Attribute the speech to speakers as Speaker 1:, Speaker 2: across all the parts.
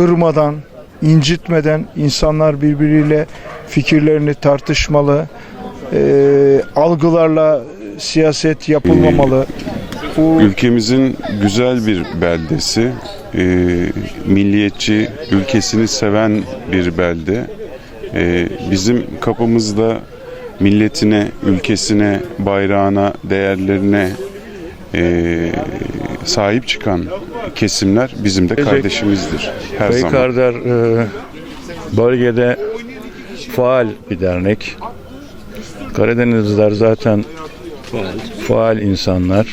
Speaker 1: kırmadan, incitmeden insanlar birbiriyle fikirlerini tartışmalı, e, algılarla siyaset yapılmamalı. Bu
Speaker 2: Ülkemizin güzel bir beldesi, e, milliyetçi, ülkesini seven bir belde. E, bizim kapımızda milletine, ülkesine, bayrağına, değerlerine e, sahip çıkan kesimler bizim de kardeşimizdir her zaman.
Speaker 3: Beykardar e, bölgede faal bir dernek. Karadenizliler zaten faal insanlar.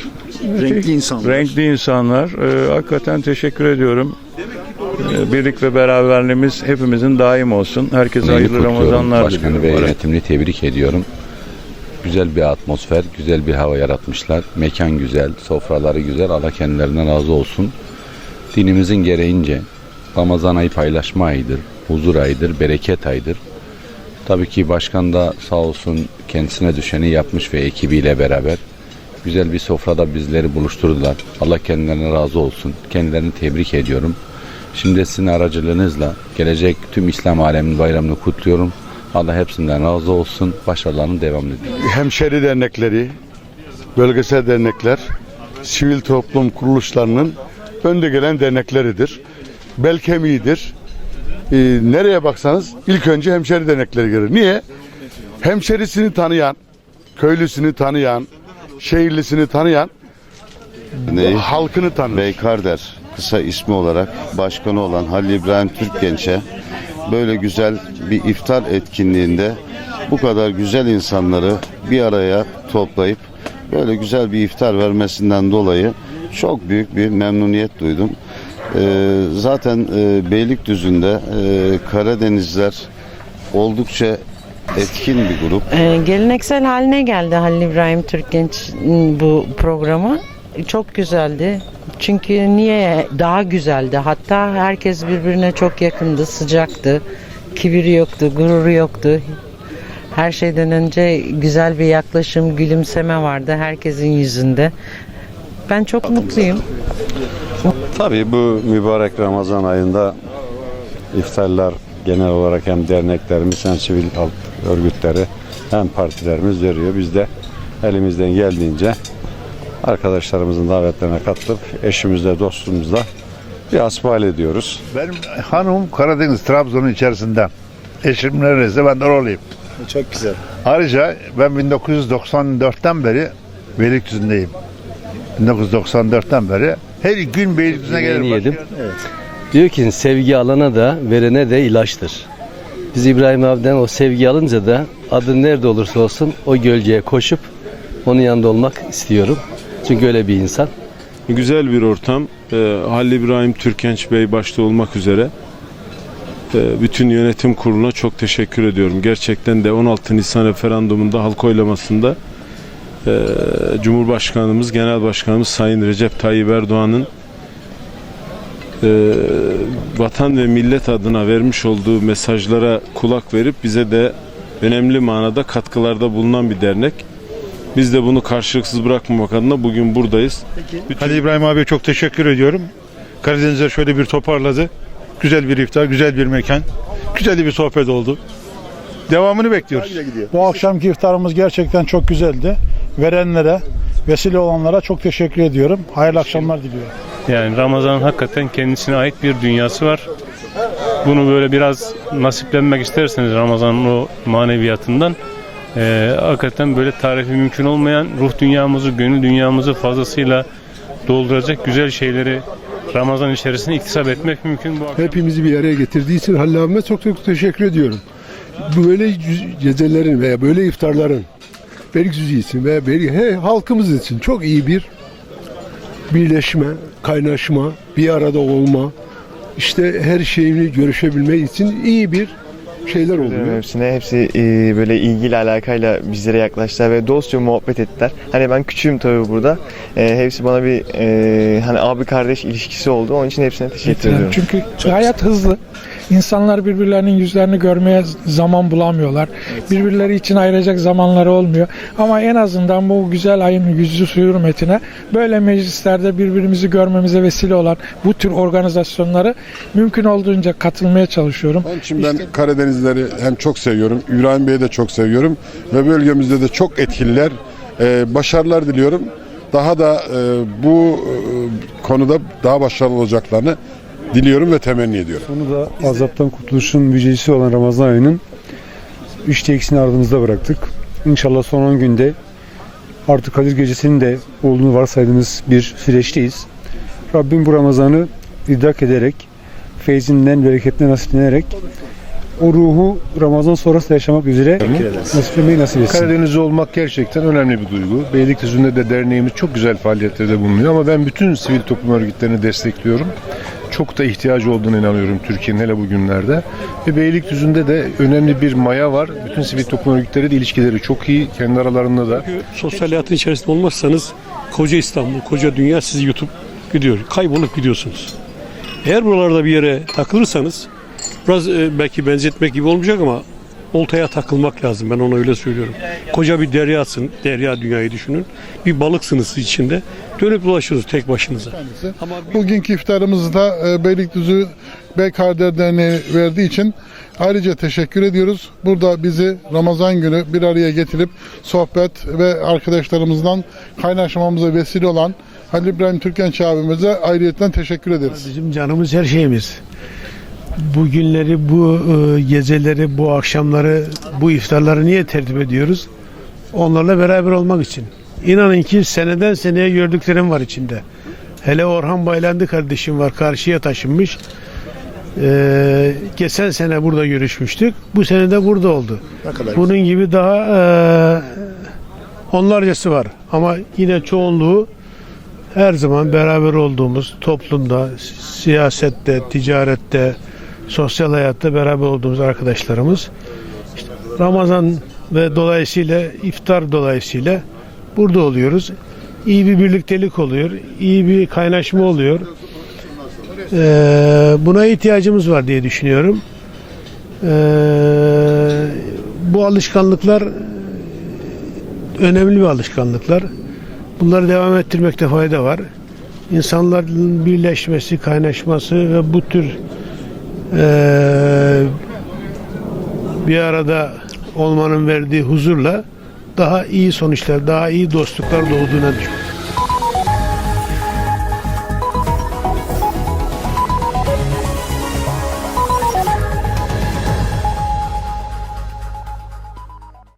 Speaker 4: Renkli insanlar.
Speaker 3: Renkli insanlar. E, hakikaten teşekkür ediyorum. E, birlik ve beraberliğimiz hepimizin daim olsun. Herkese hayırlı. Ramazanlar
Speaker 5: Başkanı ve yönetimini tebrik ediyorum. Güzel bir atmosfer, güzel bir hava yaratmışlar. Mekan güzel, sofraları güzel. Allah kendilerinden razı olsun. Dinimizin gereğince Ramazan ayı paylaşma ayıdır, huzur ayıdır, bereket ayıdır. Tabii ki başkan da sağ olsun kendisine düşeni yapmış ve ekibiyle beraber güzel bir sofrada bizleri buluşturdular. Allah kendilerine razı olsun. Kendilerini tebrik ediyorum. Şimdi sizin aracılığınızla gelecek tüm İslam aleminin bayramını kutluyorum. Allah hepsinden razı olsun. Başarılarının devamını diliyorum.
Speaker 6: hemşeri dernekleri, bölgesel dernekler, sivil toplum kuruluşlarının önde gelen dernekleridir. Bel kemiğidir. Ee, nereye baksanız ilk önce hemşeri dernekleri gelir. Niye? Hemşerisini tanıyan, köylüsünü tanıyan, şehirlisini tanıyan,
Speaker 7: Neyi?
Speaker 6: halkını tanır.
Speaker 7: Beykarder kısa ismi olarak başkanı olan Halil İbrahim Türkgenç'e böyle güzel bir iftar etkinliğinde bu kadar güzel insanları bir araya toplayıp böyle güzel bir iftar vermesinden dolayı çok büyük bir memnuniyet duydum. Ee, zaten e, Beylikdüzü'nde e, Karadenizler oldukça etkin bir grup.
Speaker 8: Ee, geleneksel haline geldi Halil İbrahim Türkgenç'in bu programı. Çok güzeldi. Çünkü niye daha güzeldi? Hatta herkes birbirine çok yakındı, sıcaktı. Kibiri yoktu, gururu yoktu. Her şeyden önce güzel bir yaklaşım, gülümseme vardı herkesin yüzünde. Ben çok mutluyum.
Speaker 9: Tabii bu mübarek Ramazan ayında iftarlar genel olarak hem derneklerimiz hem sivil halk örgütleri hem partilerimiz veriyor. Biz de elimizden geldiğince arkadaşlarımızın davetlerine katılıp eşimizle dostumuzla bir asbal ediyoruz.
Speaker 10: Benim hanımım Karadeniz, Trabzon'un içerisinde. Eşim neredeyse ben de olayım.
Speaker 4: Çok güzel.
Speaker 10: Ayrıca ben 1994'ten beri Beylikdüzü'ndeyim. 1994'ten beri her gün Beylikdüzü'ne gelirim.
Speaker 11: Yedim.
Speaker 10: Başka-
Speaker 11: Diyor ki sevgi alana da verene de ilaçtır. Biz İbrahim abiden o sevgi alınca da adı nerede olursa olsun o gölgeye koşup onun yanında olmak istiyorum. Çünkü öyle bir insan.
Speaker 2: Güzel bir ortam. Ee, Halil İbrahim Türkenç Bey başta olmak üzere e, bütün yönetim kuruluna çok teşekkür ediyorum. Gerçekten de 16 Nisan referandumunda halk oylamasında e, Cumhurbaşkanımız, Genel Başkanımız Sayın Recep Tayyip Erdoğan'ın e, vatan ve millet adına vermiş olduğu mesajlara kulak verip bize de önemli manada katkılarda bulunan bir dernek. Biz de bunu karşılıksız bırakmamak adına bugün buradayız.
Speaker 10: Halil İbrahim abiye çok teşekkür ediyorum. Karadeniz'e şöyle bir toparladı. Güzel bir iftar, güzel bir mekan. Güzel bir sohbet oldu. Devamını bekliyoruz.
Speaker 1: Bu akşamki iftarımız gerçekten çok güzeldi. Verenlere, vesile olanlara çok teşekkür ediyorum. Hayırlı akşamlar diliyorum.
Speaker 3: Yani Ramazan hakikaten kendisine ait bir dünyası var. Bunu böyle biraz nasiplenmek isterseniz Ramazan'ın o maneviyatından eee, hakikaten böyle tarifi mümkün olmayan ruh dünyamızı, gönül dünyamızı fazlasıyla dolduracak güzel şeyleri Ramazan içerisinde iktisap etmek mümkün. Bu akşam
Speaker 1: Hepimizi bir araya getirdiği için Halil abime çok çok teşekkür ediyorum. Böyle gecelerin veya böyle iftarların Beylikdüzü için veya Beylik, he, halkımız için çok iyi bir birleşme, kaynaşma, bir arada olma, işte her şeyini görüşebilme için iyi bir şeyler oluyor.
Speaker 12: Hepsine hepsi e, böyle ilgiyle alakayla bizlere yaklaştılar ve dostça muhabbet ettiler. Hani ben küçüğüm tabii burada. E, hepsi bana bir e, hani abi kardeş ilişkisi oldu. Onun için hepsine teşekkür ediyorum.
Speaker 13: Çünkü hayat hızlı. İnsanlar birbirlerinin yüzlerini görmeye zaman bulamıyorlar. Birbirleri için ayıracak zamanları olmuyor. Ama en azından bu güzel ayın yüzü hürmetine böyle meclislerde birbirimizi görmemize vesile olan bu tür organizasyonları mümkün olduğunca katılmaya çalışıyorum.
Speaker 14: Onun için ben Karadenizleri hem çok seviyorum, İbrahim Bey'i de çok seviyorum ve bölgemizde de çok etkililer. Ee, başarılar diliyorum. Daha da e, bu e, konuda daha başarılı olacaklarını diliyorum ve temenni ediyorum.
Speaker 15: Onu da azaptan kurtuluşun müjdecisi olan Ramazan ayının üçte ikisini ardımızda bıraktık. İnşallah son 10 günde artık Kadir Gecesi'nin de olduğunu varsaydığımız bir süreçteyiz. Rabbim bu Ramazan'ı idrak ederek, feyzinden, bereketinden nasiplenerek o ruhu Ramazan sonrası yaşamak üzere nasiplemeyi nasip etsin.
Speaker 16: Karadenizli olmak gerçekten önemli bir duygu. Beylikdüzü'nde de derneğimiz çok güzel faaliyetlerde bulunuyor ama ben bütün sivil toplum örgütlerini destekliyorum. Çok da ihtiyacı olduğunu inanıyorum Türkiye'nin hele bugünlerde. Ve Beylikdüzü'nde de önemli bir maya var. Bütün sivil toplum örgütleri de ilişkileri çok iyi. Kendi aralarında da.
Speaker 17: Sosyal hayatın içerisinde olmazsanız koca İstanbul, koca dünya sizi yutup gidiyor. Kaybolup gidiyorsunuz. Eğer buralarda bir yere takılırsanız biraz e, belki benzetmek gibi olmayacak ama oltaya takılmak lazım. Ben ona öyle söylüyorum. Koca bir deryasın, derya dünyayı düşünün. Bir balıksınız siz içinde. Dönüp dolaşıyorsunuz tek başınıza.
Speaker 18: Bugünkü iftarımızda e, Beylikdüzü Beykarder Derneği verdiği için ayrıca teşekkür ediyoruz. Burada bizi Ramazan günü bir araya getirip sohbet ve arkadaşlarımızdan kaynaşmamıza vesile olan Halil İbrahim Türkenç abimize ayrıyetten teşekkür ederiz.
Speaker 19: Bizim canımız her şeyimiz. Bu günleri, bu e, geceleri, bu akşamları, bu iftarları niye tertip ediyoruz? Onlarla beraber olmak için. İnanın ki seneden seneye gördüklerim var içinde. Hele Orhan Baylandı kardeşim var karşıya taşınmış. Ee, geçen sene burada görüşmüştük. Bu sene de burada oldu. Bunun gibi daha e, onlarcası var. Ama yine çoğunluğu her zaman beraber olduğumuz toplumda, siyasette, ticarette, sosyal hayatta beraber olduğumuz arkadaşlarımız. İşte Ramazan ve dolayısıyla iftar dolayısıyla burada oluyoruz. İyi bir birliktelik oluyor, iyi bir kaynaşma oluyor. Ee, buna ihtiyacımız var diye düşünüyorum. Ee, bu alışkanlıklar önemli bir alışkanlıklar. Bunları devam ettirmekte fayda var. İnsanların birleşmesi, kaynaşması ve bu tür eee, bir arada olmanın verdiği huzurla daha iyi sonuçlar, daha iyi dostluklar doğduğuna düşünüyorum.